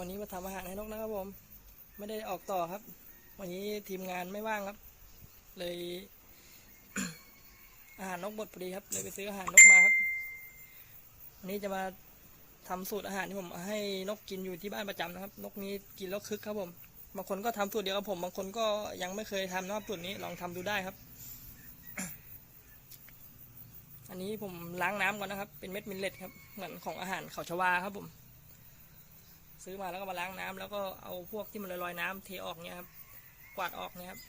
วันนี้มาทำอาหารให้นกนะครับผม ไม่ได้ออกต่อครับ วันนี้ทีมงานไม่ว่างครับ เลย อาหารนกหมดพอดีครับ เลยไปซื้ออาหารนกมาครับวันนี้จะมาทำสูตรอาหารที่ผมให้นกกินอยู่ที่บ้านประจำนะครับ นกนี้กินแล้วคึกครับผมบางคนก็ทำสูตรเดียวกับผม บางคนก็ยังไม่เคยทำนะครับสูตรนี้ลองทำดูได้ครับ อันนี้ผมล้างน้ำก่อนนะครับ เป็นเม็ดมิลเลตครับ เหมือนของอาหารเขาชวาครับผม ซื้อมาแล้วก็มาล้างน้ำแล้วก็เอาพวกที่มันลอยๆน้ำเทออกเนี่ยครับกวาดออกเนี่ยครับ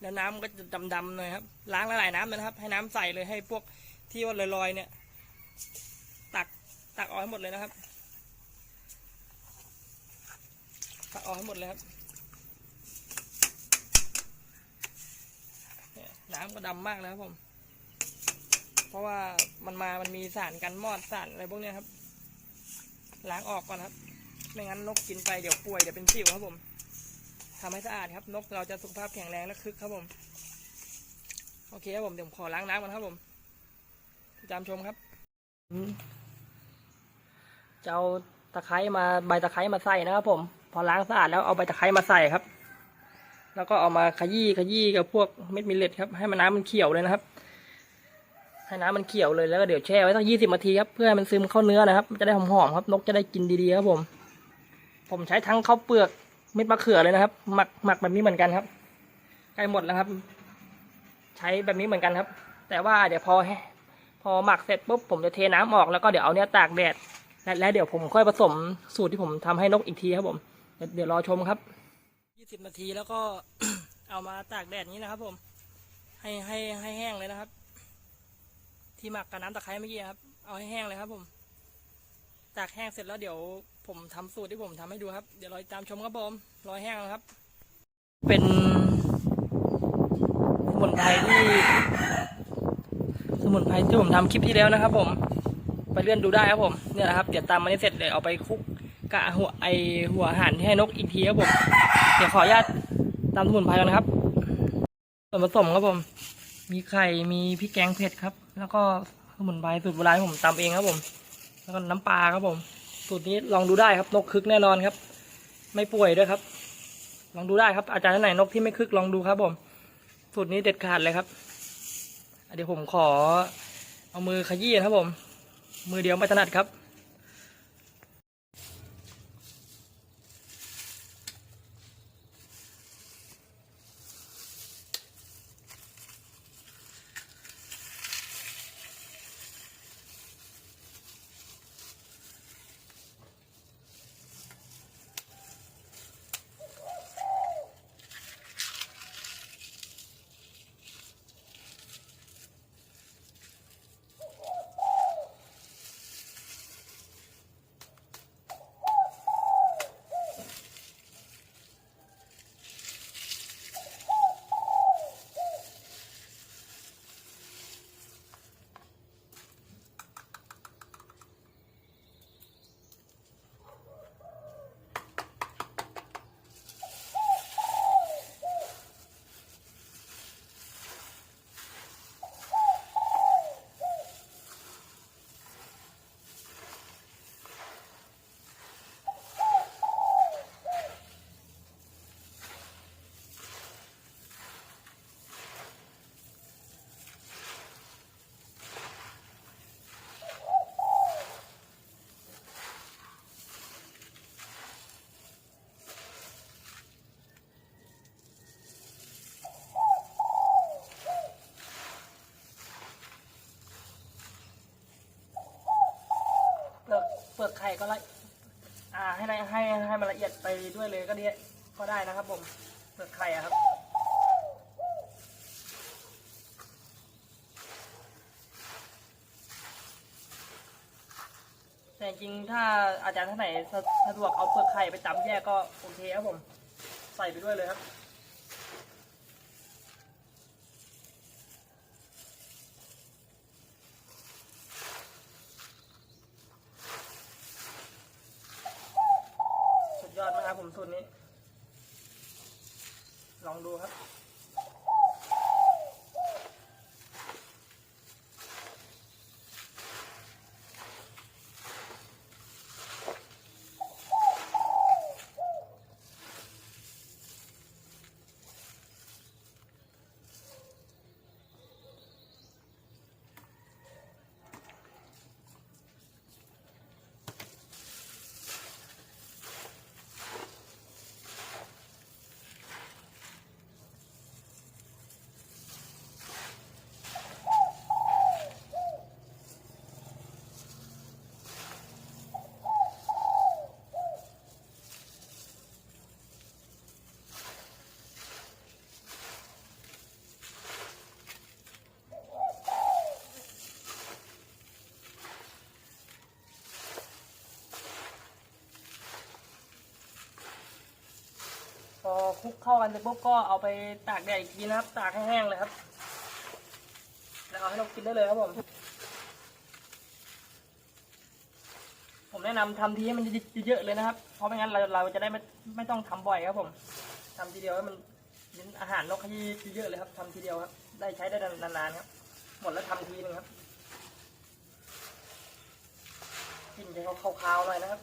แล้วน้ำมันก็จะดำๆหน่อยครับ ล้างหลายน้ำเลยนะครับ ให้น้ำใสเลยให้พวกที่ว่าลอยๆเนี่ย ตักตักออกให้หมดเลยนะครับ ตักออกให้หมดเลยครับนี่ยน้ำก็ดำมากแล้วครับผม เพราะว่ามันมามันมีสารกันมอดสารอะไรพวกเนี้ยครับ ล้างออกก่อนครับ ไม่งั้นนกกินไปเดี๋ยวป่วยเดี๋ยวเป็นสิวครับผมทำให้สะอาดครับ นกเราจะสุขภาพแข็งแรงและคึกครับผม โอเคครับผมเดี๋ยวผมขอล้างน้ำก่อนครับผมตามชมครับอืมจะเอาตะไคร้มาใบตะไคร้มาใส่นะครับผม พอล้างสะอาดแล้วเอาใบตะไคร้มาใส่ครับ แล้วก็เอามาขยี้ขยี้กับพวกเม็ดมิลเลตครับให้มันน้ำมันเขียวเลยนะครับให้น้ำมันเขียวเลยแล้วก็เดี๋ยวแช่ไว้สักยี่สิบนาทีครับเพื่อให้มันซึมเข้าเนื้อนะครับมันจะได้หอมๆครับนกจะได้กินดีๆครับผม ผมใช้ทั้งข้าวเปลือกเม็ดมะเขือเลยนะครับ หมักหมักแบบนี้เหมือนกันครับใกล้หมดแล้วครับ ใช้แบบนี้เหมือนกันครับ แต่ว่าเดี๋ยวพอให้พอหมักเสร็จปุ๊บผมจะเทน้ำออกแล้วก็เดี๋ยวเอาเนี้ยตากแดดและแล้วเดี๋ยวผมค่อยผสมสูตรที่ผมทำให้นกอีกทีครับผม เดี๋ยวรอชมครับยี่สิบนาทีแล้วก็เอามาตากแดดนี้นะครับ ผม ให้ให้ให้แห้งเลยนะครับ ที่หมักกับน้ำตะไคร้เมื่อกี้ครับ เอาให้แห้งเลยครับ ผม ตากแห้งเสร็จแล้วเดี๋ยว ผมทำสูตรที่ผมทำให้ดูครับ เดี๋ยวรอติดตามชมครับผมรอให้แห้งครับ เป็นสมุนไพรที่สมุนไพรที่ผมทำคลิปที่แล้วนะครับ ผม ไปเลื่อนดูได้ครับผมเนี่ยนะครับ เดี๋ยวตามมานี้เสร็จเดี๋ยวเอาไปคลุกกะหัวไอหัวหารที่ให้นกอีกทีครับผม เดี๋ยวขออนุญาตตามสมุนไพรก่อนนะครับ ส่วนผสมครับผม มีไข่ มีพริกแกงเผ็ดครับ แล้วก็สมุนไพรสูตรโบราณที่ผมตำเองครับผม แล้วก็น้ำปลาครับผม สูตรนี้ลองดูได้ครับนกคึกแน่นอนครับ ไม่ป่วยด้วยครับ ลองดูได้ครับ อาจารย์ท่านไหนนกที่ไม่คึกลองดูครับผมสูตรนี้เด็ดขาดเลยครับเดี๋ยวผมขอเอามือขยี้นะครับผม มือเดียวไม่ถนัดครับ ไข่ก็ละอ่าให้ในให้ให้มันละเอียดไปด้วยเลยก็ดีก็ได้นะครับผมเปลือกไข่อะครับแต่จริงถ้าอาจารย์ท่านไหนสะดวกเอาเปลือกไข่ไปจำแยกก็โอเคครับผม ใส่ไปด้วยเลยครับ ครับผมสูตรนี้ ลองดูครับ คลุกเข้ากันเสร็จปุ๊บก็เอาไปตากแดดอีกทีนะครับ ตากให้แห้งเลยครับ แล้วเอาให้นกกินได้เลยครับผม ผมแนะนำทำทีให้มันเยอะๆเลยนะครับ เพราะไม่งั้นเราเราจะได้ไม่ไม่ต้องทำบ่อยครับผมทำทีเดียวให้มันเน้นอาหารนกให้เยอะเลยครับทำทีเดียวครับ ได้ใช้ได้นานๆครับ หมดแล้วทำทีนึงครับ กินจะเขาคาวๆหน่อยนะครับ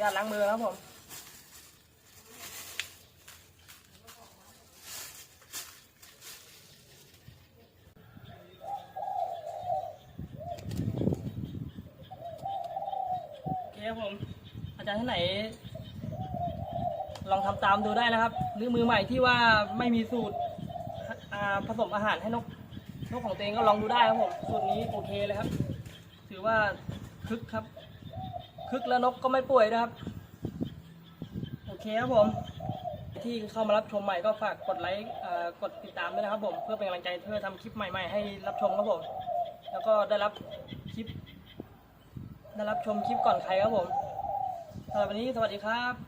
ญาตล้างมือครับผมโอเคครับผม อาจารย์ท่านไหน ลองทำตามดูได้นะครับ หรือมือใหม่ที่ว่าไม่มีสูตรอ่าผสมอาหารให้นกนกของตัวเองก็ลองดูได้ครับผม สูตรนี้โอเคเลยครับ ถือว่าคึกครับ คึกแล้วนกก็ไม่ป่วยนะครับ โอเคครับผม ที่เข้ามารับชมใหม่ก็ฝากกดไลค์กดติดตามด้วยนะครับผม เพื่อเป็นกำลังใจเพื่อทำคลิปใหม่ๆให้รับชมครับผม แล้วก็ได้รับคลิปได้รับชมคลิปก่อนใครครับผมสำหรับวันนี้สวัสดีครับ